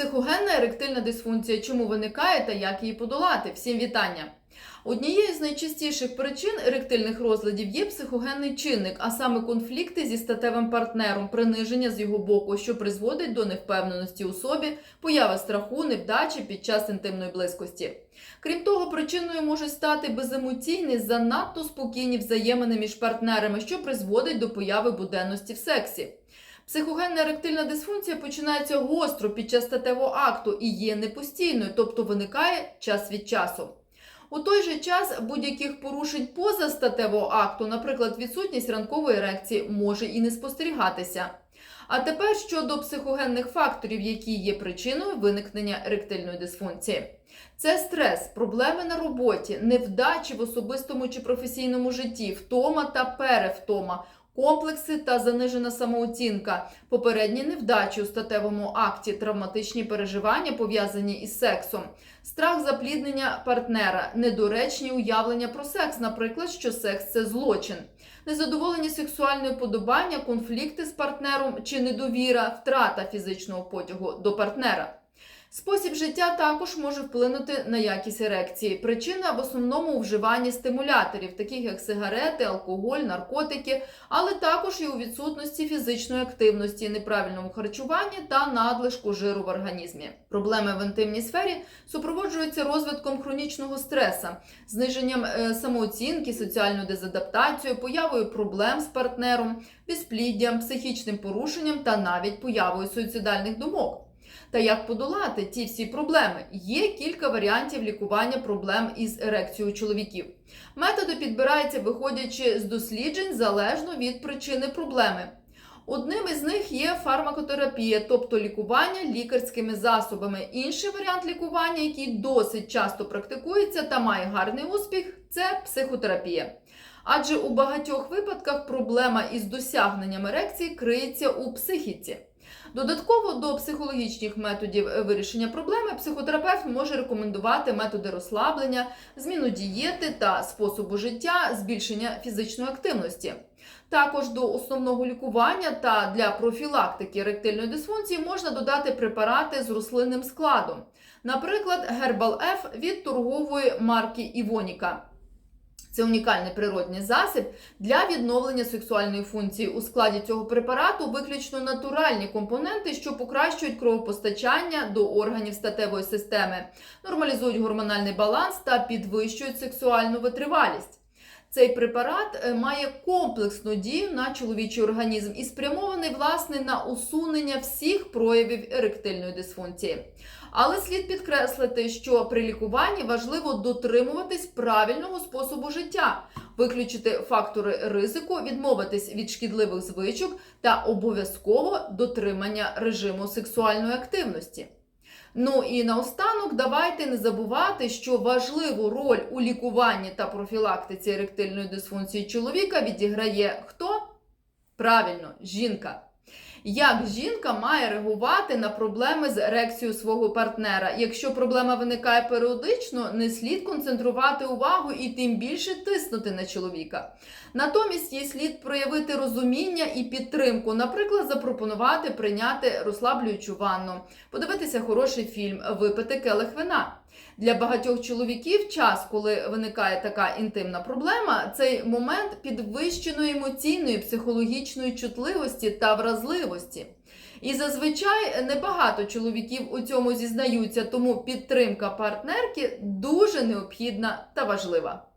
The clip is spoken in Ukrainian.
Психогенна еректильна дисфункція, чому виникає та як її подолати? Всім вітання! Однією з найчастіших причин еректильних розладів є психогенний чинник, а саме конфлікти зі статевим партнером, приниження з його боку, що призводить до невпевненості у собі, появи страху, невдачі під час інтимної близькості. Крім того, причиною можуть стати беземоційні, занадто спокійні взаємини між партнерами, що призводить до появи буденності в сексі. Психогенна еректильна дисфункція починається гостро під час статевого акту і є непостійною, тобто виникає час від часу. У той же час будь-яких порушень поза статевого акту, наприклад, відсутність ранкової ерекції, може і не спостерігатися. А тепер щодо психогенних факторів, які є причиною виникнення еректильної дисфункції. Це стрес, проблеми на роботі, невдачі в особистому чи професійному житті, втома та перевтома, комплекси та занижена самооцінка, попередні невдачі у статевому акті, травматичні переживання, пов'язані із сексом, страх запліднення партнера, недоречні уявлення про секс, наприклад, що секс це злочин, незадоволені сексуальне подобання, конфлікти з партнером чи недовіра, втрата фізичного потягу до партнера. Спосіб життя також може вплинути на якість ерекції. Причина в основному у вживанні стимуляторів, таких як сигарети, алкоголь, наркотики, але також і у відсутності фізичної активності, неправильному харчуванні та надлишку жиру в організмі. Проблеми в інтимній сфері супроводжуються розвитком хронічного стреса, зниженням е, самооцінки, соціальною дезадаптацією, появою проблем з партнером, безпліддям, психічним порушенням та навіть появою суїцидальних думок. Та як подолати ті всі проблеми? Є кілька варіантів лікування проблем із ерекцією чоловіків. Методи підбираються, виходячи з досліджень залежно від причини проблеми. Одним із них є фармакотерапія, тобто лікування лікарськими засобами. Інший варіант лікування, який досить часто практикується та має гарний успіх, це психотерапія. Адже у багатьох випадках проблема із досягненням ерекції криється у психіці. Додатково до психологічних методів вирішення проблеми психотерапевт може рекомендувати методи розслаблення, зміну дієти та способу життя, збільшення фізичної активності. Також до основного лікування та для профілактики еректильної дисфункції можна додати препарати з рослинним складом, наприклад, Herbal F від торгової марки Івоніка. Це унікальний природний засіб для відновлення сексуальної функції. У складі цього препарату виключно натуральні компоненти, що покращують кровопостачання до органів статевої системи, нормалізують гормональний баланс та підвищують сексуальну витривалість. Цей препарат е, має комплексну дію на чоловічий організм і спрямований власне на усунення всіх проявів еректильної дисфункції. Але слід підкреслити, що при лікуванні важливо дотримуватись правильного способу життя, виключити фактори ризику, відмовитись від шкідливих звичок та обов'язково дотримання режиму сексуальної активності. Ну і наостанок давайте не забувати, що важливу роль у лікуванні та профілактиці еректильної дисфункції чоловіка відіграє хто? Правильно, жінка. Як жінка має реагувати на проблеми з ерекцією свого партнера? Якщо проблема виникає періодично, не слід концентрувати увагу і тим більше тиснути на чоловіка. Натомість їй слід проявити розуміння і підтримку, наприклад, запропонувати прийняти розслаблюючу ванну, подивитися хороший фільм, випити келих вина. Для багатьох чоловіків час, коли виникає така інтимна проблема, цей момент підвищеної емоційної, психологічної чутливості та вразливості. І зазвичай небагато чоловіків у цьому зізнаються, тому підтримка партнерки дуже необхідна та важлива.